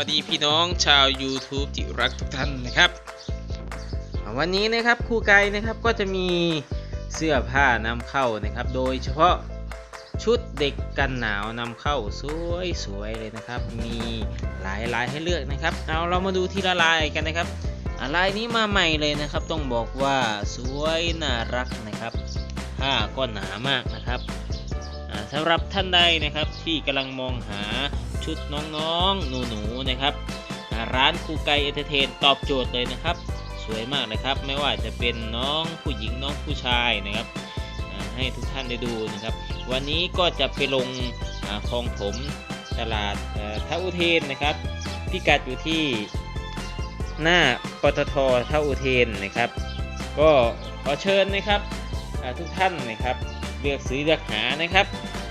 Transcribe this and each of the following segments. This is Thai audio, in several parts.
วัสดีพี่น้องชาว YouTube ที่รักทุกท่านนะครับ วันนี้นะครับครูไกนะครับก็จะมีเสื้อผ้านำเข้านะครับ โดยเฉพาะชุดเด็กกันหนาวนำเข้าสวยๆเลยนะครับ มีหลายลายให้เลือกนะครับเอาเรามาดูทีละลายกันนะครับอ่าลายนี้มาใหม่เลยนะครับ ต้องบอกว่าสวยน่ารักนะครับผ้าก็หนามากนะครับสำหรับท่านใดนะครับที่กำลังมองหา ชุดน้องๆ หนูๆ นะครับ ร้านครูไกเอเตอร์เทนตอบโจทย์เลยนะครับ สวยมากนะครับ ไม่ว่าจะเป็นน้องผู้หญิงน้องผู้ชายนะครับ ให้ทุกท่านได้ดูนะครับ วันนี้ก็จะไปลงคลองถมตลาดเท่าอุเทนนะครับ พิกัดอยู่ที่หน้าปตทท่าอุเทนนะครับ ก็ขอเชิญนะครับทุกท่านนะครับเลือกซื้อเลือกหานะครับ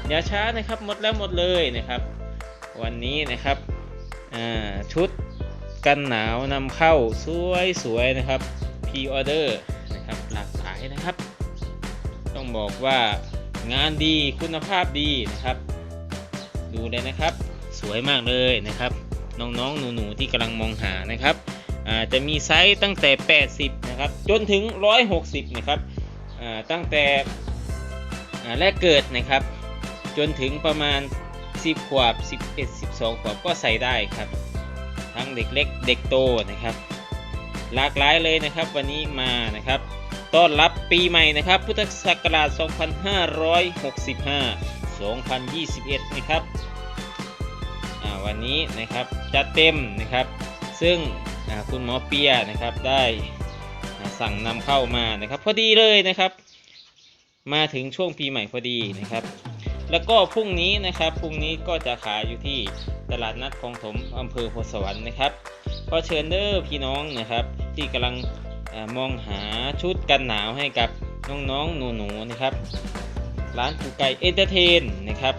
อย่าช้านะครับหมดแล้วหมดเลยนะครับ วันนี้นะครับชุดกันหนาวนำเข้าสวยๆนะครับพรีออเดอร์นะครับหลากหลายนะครับ ต้องบอกว่างานดีคุณภาพดีนะครับ ดูเลยนะครับ สวยมากเลยนะครับ น้องๆหนูๆที่กำลังมองหานะครับอาจะมีไซส์ตั้งแต่ 80 นะครับ จนถึง 160 นะครับตั้งแต่แรกเกิดนะครับ จนถึงประมาณ 10 ขวบ 11 12 ขวบก็ใส่ได้ครับ ทั้งเด็กเล็กเด็กโตนะครับ หลากหลายเลยนะครับวันนี้มานะครับต้อนรับปีใหม่นะครับ พุทธศักราช 2565 2021 นะครับวันนี้นะครับจัดเต็มนะครับ ซึ่งคุณหมอเปียนะครับได้สั่งนำเข้ามานะครับ พอดีเลยนะครับ มาถึงช่วงปีใหม่พอดีนะครับ แล้วก็พรุ่งนี้นะครับพรุ่งนี้ก็จะขายอยู่ที่ตลาดนัดคลองถมอำเภอโพสวรรค์นะครับก็เชิญเด้อพี่น้องนะครับ ที่กำลังอมองหาชุดกันหนาวให้กับน้องๆหนูๆนะครับ ร้านกูไก่เอนเตอร์เทนนะครับ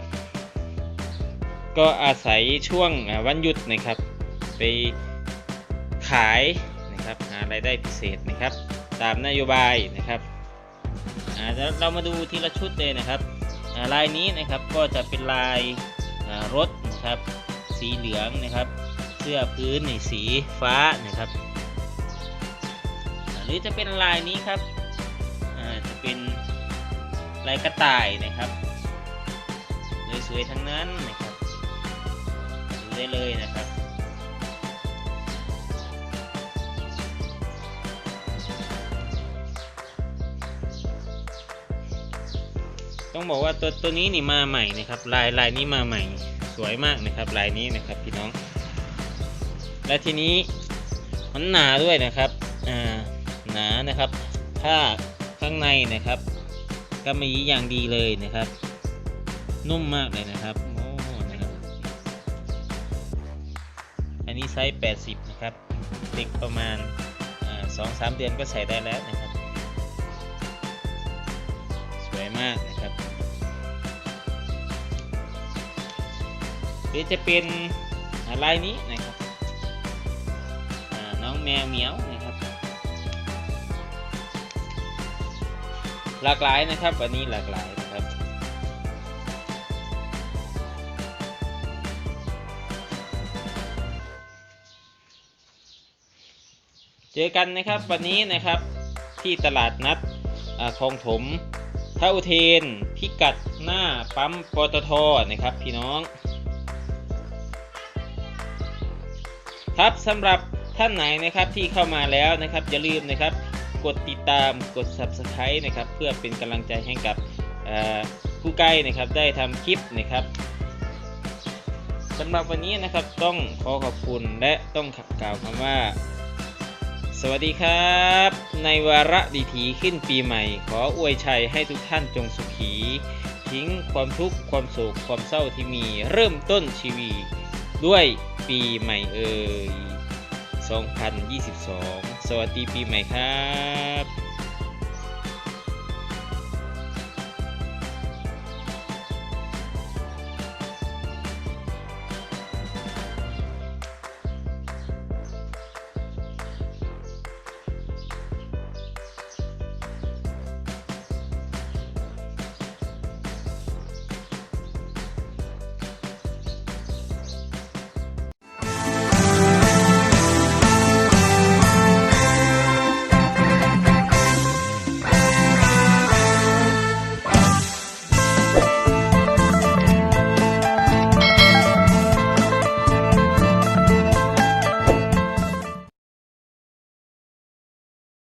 ก็อาศัยช่วงวันหยุดนะครับ ไปขายนะครับหารายได้พิเศษนะครับ ตามนโยบายนะครับแล้วเรามาดูทีละชุดเลยนะครับ ลายนี้นะครับก็จะเป็นลายรถนะครับสีเหลืองนะครับ เสื้อพื้นในสีฟ้านะครับหรือจะเป็นลายนี้ครับจะเป็นลายกระต่ายนะครับสวยๆทั้งนั้นนะครับดูได้เลยนะครับ ต้องบอกว่าตัวตัวนี้นี่มาใหม่นะครับ ลายลายนี้มาใหม่ สวยมากนะครับ ลายนี้นะครับพี่น้อง และทีนี้มันหนาด้วยนะครับอ่าหนานะครับผ้าข้างในนะครับ ก็มีอย่างดีเลยนะครับ นุ่มมากเลยนะครับโอ้นะครับอันนี้ไซส์80 นะครับเด็กประมาณสองสามเดือนก็ใส่ได้แล้วนะครับ วยมากนะครับหรือจะเป็นลายนี้นะครับน้องแมวเหมียวนะครับ หลากหลายนะครับวันนี้หลากหลายนะครับเจอกันนะครับวันนี้นะครับที่ตลาดนัดคลองถม ท่าเทน พิกัดหน้าปั๊มปตทนะครับพี่น้อง ครับสำหรับท่านไหนนะครับที่เข้ามาแล้วนะครับอย่าลืมนะครับกดติดตามกด subscribe นะครับเพื่อเป็นกำลังใจให้กับผู้ใกล้นะครับได้ทำคลิปนะครับสำหรับวันนี้นะครับต้องขอขอบคุณและต้องกล่าวคำว่า สวัสดีครับ ในวาระดีถีขึ้นปีใหม่ ขออวยชัยให้ทุกท่านจงสุขี ทิ้งความทุกข์ความโศกความเศร้าที่มีเริ่มต้นชีวีด้วยปีใหม่เอ่ย2022 สวัสดีปีใหม่ครับ